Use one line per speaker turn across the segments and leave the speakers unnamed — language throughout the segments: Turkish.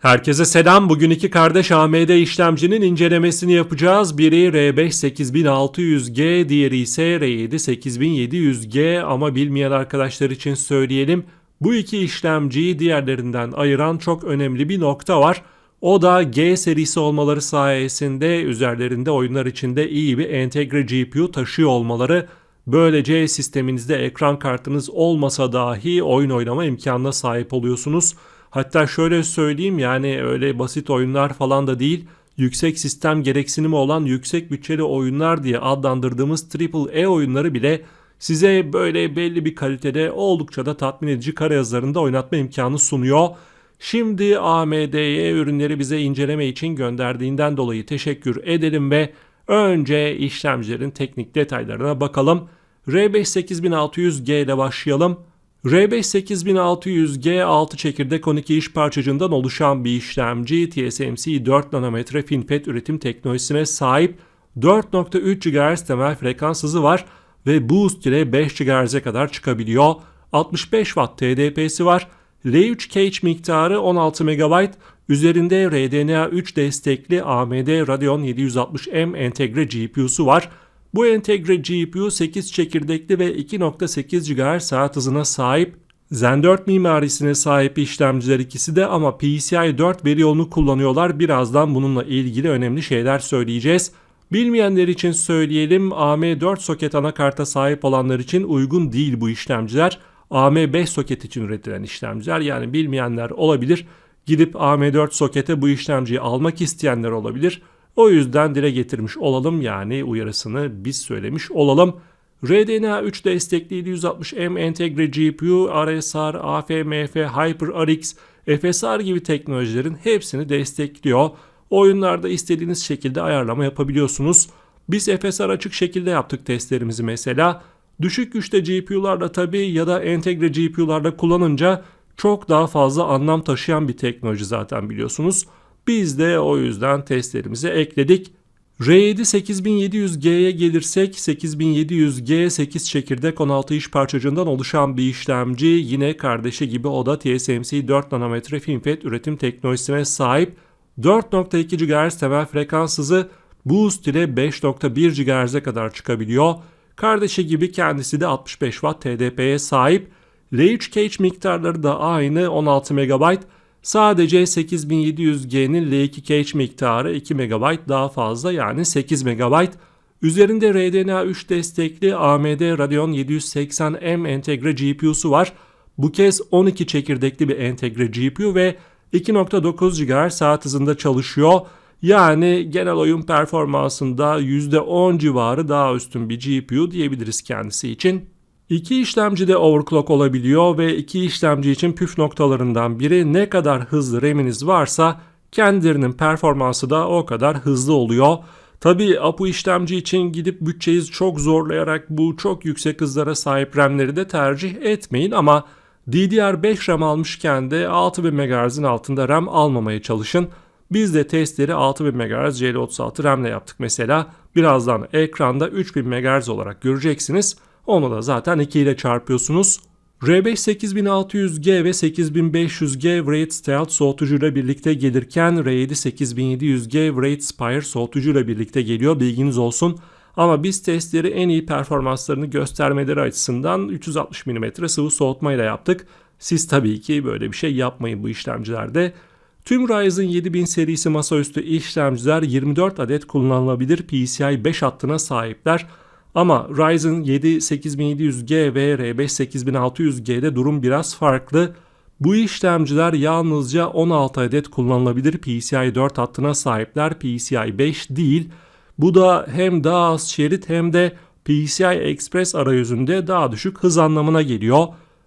Herkese selam. Bugün iki kardeş AMD işlemcinin incelemesini yapacağız. Biri R5 8600G, diğeri ise R7 8700G ama bilmeyen arkadaşlar için söyleyelim. Bu iki işlemciyi diğerlerinden ayıran çok önemli bir nokta var. O da G serisi olmaları sayesinde üzerlerinde oyunlar içinde iyi bir entegre GPU taşıyor olmaları. Böylece sisteminizde ekran kartınız olmasa dahi oyun oynama imkanına sahip oluyorsunuz. Hatta şöyle söyleyeyim yani öyle basit oyunlar falan da değil. Yüksek sistem gereksinimi olan yüksek bütçeli oyunlar diye adlandırdığımız AAA oyunları bile size böyle belli bir kalitede oldukça da tatmin edici kare yazılarında oynatma imkanı sunuyor. Şimdi AMD'ye ürünleri bize inceleme için gönderdiğinden dolayı teşekkür edelim ve önce işlemcilerin teknik detaylarına bakalım. R5 8600G ile başlayalım. R5 8600G 6 çekirdek 12 iş parçacığından oluşan bir işlemci TSMC 4 nanometre FinFET üretim teknolojisine sahip 4.3 GHz temel frekans hızı var ve boost ile 5 GHz'e kadar çıkabiliyor. 65 Watt TDP'si var. R3 cache miktarı 16 MB. Üzerinde RDNA 3 destekli AMD Radeon 760M entegre GPU'su var. Bu entegre GPU 8 çekirdekli ve 2.8 GHz saat hızına sahip. Zen 4 mimarisine sahip işlemciler ikisi de ama PCI 4 veri yolunu kullanıyorlar. Birazdan bununla ilgili önemli şeyler söyleyeceğiz. Bilmeyenler için söyleyelim AM4 soket anakarta sahip olanlar için uygun değil bu işlemciler. AM5 soket için üretilen işlemciler yani bilmeyenler olabilir. Gidip AM4 sokete bu işlemciyi almak isteyenler olabilir. O yüzden dile getirmiş olalım yani uyarısını biz söylemiş olalım. RDNA 3 destekli 760M entegre GPU, RSR, AFMF, HyperRX, FSR gibi teknolojilerin hepsini destekliyor. Oyunlarda istediğiniz şekilde ayarlama yapabiliyorsunuz. Biz FSR açık şekilde yaptık testlerimizi mesela. Düşük güçte GPU'larla tabii ya da entegre GPU'larla kullanınca çok daha fazla anlam taşıyan bir teknoloji zaten biliyorsunuz. Biz de o yüzden testlerimize ekledik. R7 8700G'ye gelirsek 8700G 8 çekirdek 16 iş parçacığından oluşan bir işlemci yine kardeşi gibi o da TSMC 4 nanometre FinFET üretim teknolojisine sahip 4.2 GHz temel frekans hızı boost ile 5.1 GHz'e kadar çıkabiliyor. Kardeşi gibi kendisi de 65 Watt TDP'ye sahip. R3 cache miktarları da aynı 16 MB. Sadece 8700G'nin L2 cache miktarı 2 MB daha fazla yani 8 MB. Üzerinde RDNA 3 destekli AMD Radeon 780M entegre GPU'su var. Bu kez 12 çekirdekli bir entegre GPU ve 2.9 GHz saat hızında çalışıyor. Yani genel oyun performansında %10 civarı daha üstün bir GPU diyebiliriz kendisi için. İki işlemci de overclock olabiliyor ve iki işlemci için püf noktalarından biri ne kadar hızlı RAM'iniz varsa kendilerinin performansı da o kadar hızlı oluyor. Tabi APU işlemci için gidip bütçeyi çok zorlayarak bu çok yüksek hızlara sahip RAM'leri de tercih etmeyin ama DDR5 RAM almışken de 6000 MHz'in altında RAM almamaya çalışın. Biz de testleri 6000 MHz CL36 RAM ile yaptık mesela. Birazdan ekranda 3000 MHz olarak göreceksiniz. Onu da zaten 2 ile çarpıyorsunuz. R5 8600G ve 8500G Wraith Stealth soğutucuyla birlikte gelirken R7 8700G Wraith Spire soğutucuyla birlikte geliyor bilginiz olsun. Ama biz testleri en iyi performanslarını göstermeleri açısından 360 mm sıvı soğutmayla yaptık. Siz tabii ki böyle bir şey yapmayın bu işlemcilerde. Tüm Ryzen 7000 serisi masaüstü işlemciler 24 adet kullanılabilir PCI 5 hattına sahipler. Ama Ryzen 7 8700G ve R5 8600G'de durum biraz farklı. Bu işlemciler yalnızca 16 adet kullanılabilir PCI 4 hattına sahipler PCI 5 değil. Bu da hem daha az şerit hem de PCI Express arayüzünde daha düşük hız anlamına geliyor.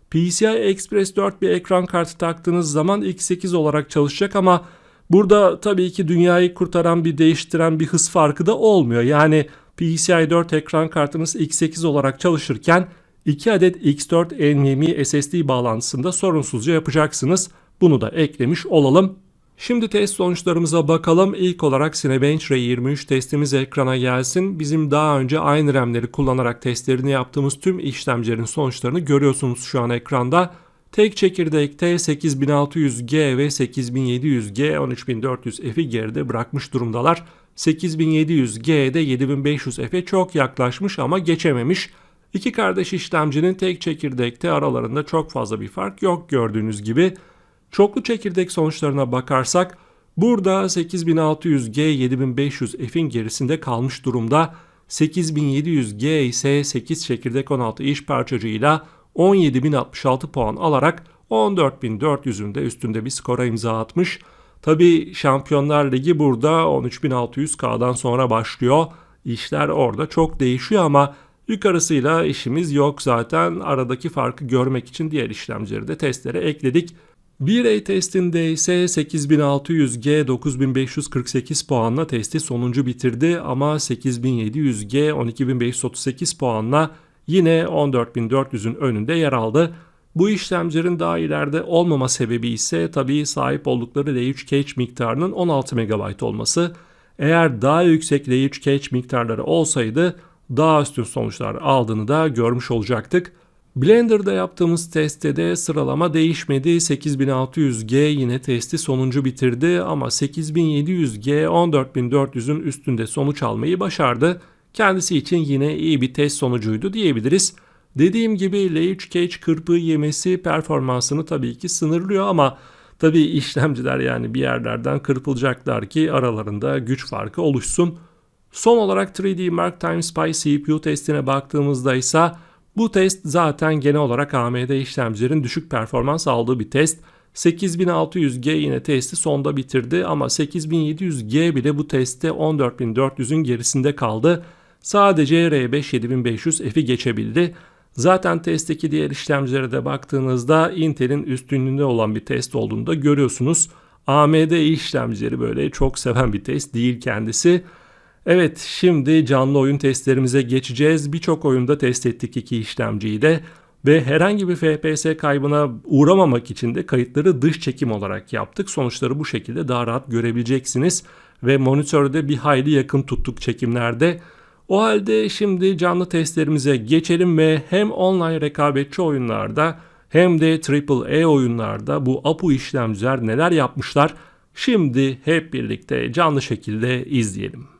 PCI Express 4 bir ekran kartı taktığınız zaman X8 olarak çalışacak ama burada tabii ki dünyayı kurtaran bir değiştiren bir hız farkı da olmuyor. Yani PCI 4 ekran kartınız X8 olarak çalışırken 2 adet X4 NVMe SSD bağlantısında sorunsuzca yapacaksınız. Bunu da eklemiş olalım. Şimdi test sonuçlarımıza bakalım. İlk olarak Cinebench R23 testimiz ekrana gelsin. Bizim daha önce aynı RAM'leri kullanarak testlerini yaptığımız tüm işlemcilerin sonuçlarını görüyorsunuz şu an ekranda. Tek çekirdekte 8600G ve 8700G 13400F'i geride bırakmış durumdalar. 8700G'de 7500F'e çok yaklaşmış ama geçememiş. İki kardeş işlemcinin tek çekirdekte aralarında çok fazla bir fark yok gördüğünüz gibi. Çoklu çekirdek sonuçlarına bakarsak burada 8600G 7500F'in gerisinde kalmış durumda. 8700G ise 8 çekirdek 16 iş parçacığıyla 17.066 puan alarak 14.400'ün de üstünde bir skora imza atmış. Tabi Şampiyonlar Ligi burada 13.600K'dan sonra başlıyor. İşler orada çok değişiyor ama yukarısıyla işimiz yok zaten. Aradaki farkı görmek için diğer işlemcileri de testlere ekledik. 1A testinde ise 8600G 9548 puanla testi sonuncu bitirdi ama 8700G 12538 puanla yine 14400'ün önünde yer aldı. Bu işlemcilerin daha ileride olmama sebebi ise tabii sahip oldukları L3 cache miktarının 16 MB olması. Eğer daha yüksek L3 cache miktarları olsaydı daha üstün sonuçlar aldığını da görmüş olacaktık. Blender'da yaptığımız testte de sıralama değişmedi. 8600G yine testi sonuncu bitirdi ama 8700G 14400'ün üstünde sonuç almayı başardı. Kendisi için yine iyi bir test sonucuydu diyebiliriz. Dediğim gibi L3 cache kırpığı yemesi performansını tabii ki sınırlıyor ama tabii işlemciler yani bir yerlerden kırpılacaklar ki aralarında güç farkı oluşsun. Son olarak 3D Mark Time Spy CPU testine baktığımızda ise bu test zaten genel olarak AMD işlemcilerin düşük performans aldığı bir test. 8600G yine testi sonda bitirdi ama 8700G bile bu testte 14400'ün gerisinde kaldı. Sadece R5 7500 F'i geçebildi. Zaten testteki diğer işlemcilere de baktığınızda Intel'in üstünlüğünde olan bir test olduğunu da görüyorsunuz. AMD işlemcileri böyle çok seven bir test değil kendisi. Evet şimdi canlı oyun testlerimize geçeceğiz. Birçok oyunda test ettik iki işlemciyi de ve herhangi bir FPS kaybına uğramamak için de kayıtları dış çekim olarak yaptık. Sonuçları bu şekilde daha rahat görebileceksiniz ve monitörde bir hayli yakın tuttuk çekimlerde. O halde şimdi canlı testlerimize geçelim ve hem online rekabetçi oyunlarda hem de AAA oyunlarda bu APU işlemciler neler yapmışlar şimdi hep birlikte canlı şekilde izleyelim.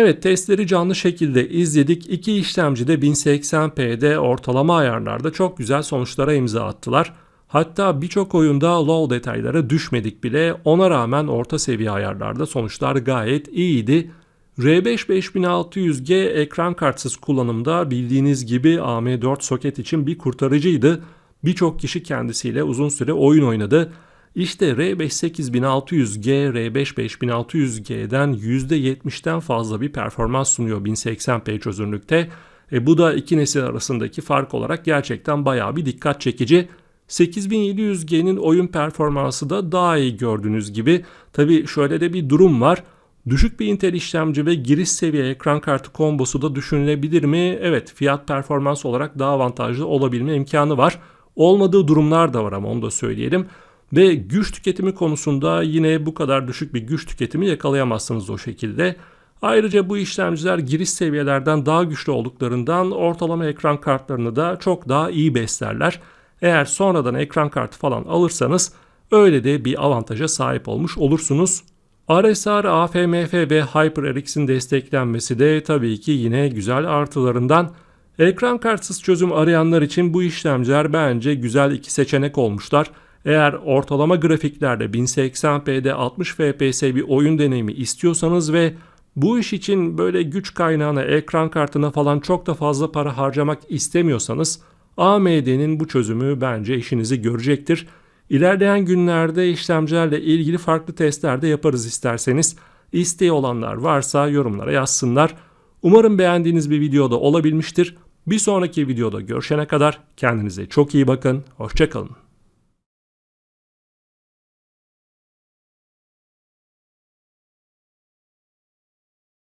Evet testleri canlı şekilde izledik. İki işlemci de 1080p'de ortalama ayarlarda çok güzel sonuçlara imza attılar. Hatta birçok oyunda low detaylara düşmedik bile. Ona rağmen orta seviye ayarlarda sonuçlar gayet iyiydi. R5 5600G ekran kartsız kullanımda bildiğiniz gibi AM4 soket için bir kurtarıcıydı. Birçok kişi kendisiyle uzun süre oyun oynadı. İşte R5 8600G, R5 5600G'den %70'den fazla bir performans sunuyor 1080p çözünürlükte. E, bu da iki nesil arasındaki fark olarak gerçekten bayağı bir dikkat çekici. 8700G'nin oyun performansı da daha iyi gördüğünüz gibi. Tabi şöyle de bir durum var. Düşük bir Intel işlemci ve giriş seviye ekran kartı kombosu da düşünülebilir mi? Evet fiyat performans olarak daha avantajlı olabilme imkanı var. Olmadığı durumlar da var ama onu da söyleyelim. Ve güç tüketimi konusunda yine bu kadar düşük bir güç tüketimi yakalayamazsınız o şekilde. Ayrıca bu işlemciler giriş seviyelerden daha güçlü olduklarından ortalama ekran kartlarını da çok daha iyi beslerler. Eğer sonradan ekran kartı falan alırsanız öyle de bir avantaja sahip olmuş olursunuz. RSR, AFMF ve HyperRX'in desteklenmesi de tabii ki yine güzel artılarından. Ekran kartsız çözüm arayanlar için bu işlemciler bence güzel iki seçenek olmuşlar. Eğer ortalama grafiklerde 1080p'de 60 fps bir oyun deneyimi istiyorsanız ve bu iş için böyle güç kaynağına, ekran kartına falan çok da fazla para harcamak istemiyorsanız AMD'nin bu çözümü bence işinizi görecektir. İlerleyen günlerde işlemcilerle ilgili farklı testler de yaparız isterseniz. İsteği olanlar varsa yorumlara yazsınlar. Umarım beğendiğiniz bir videoda olabilmiştir. Bir sonraki videoda görüşene kadar kendinize çok iyi bakın. Hoşçakalın.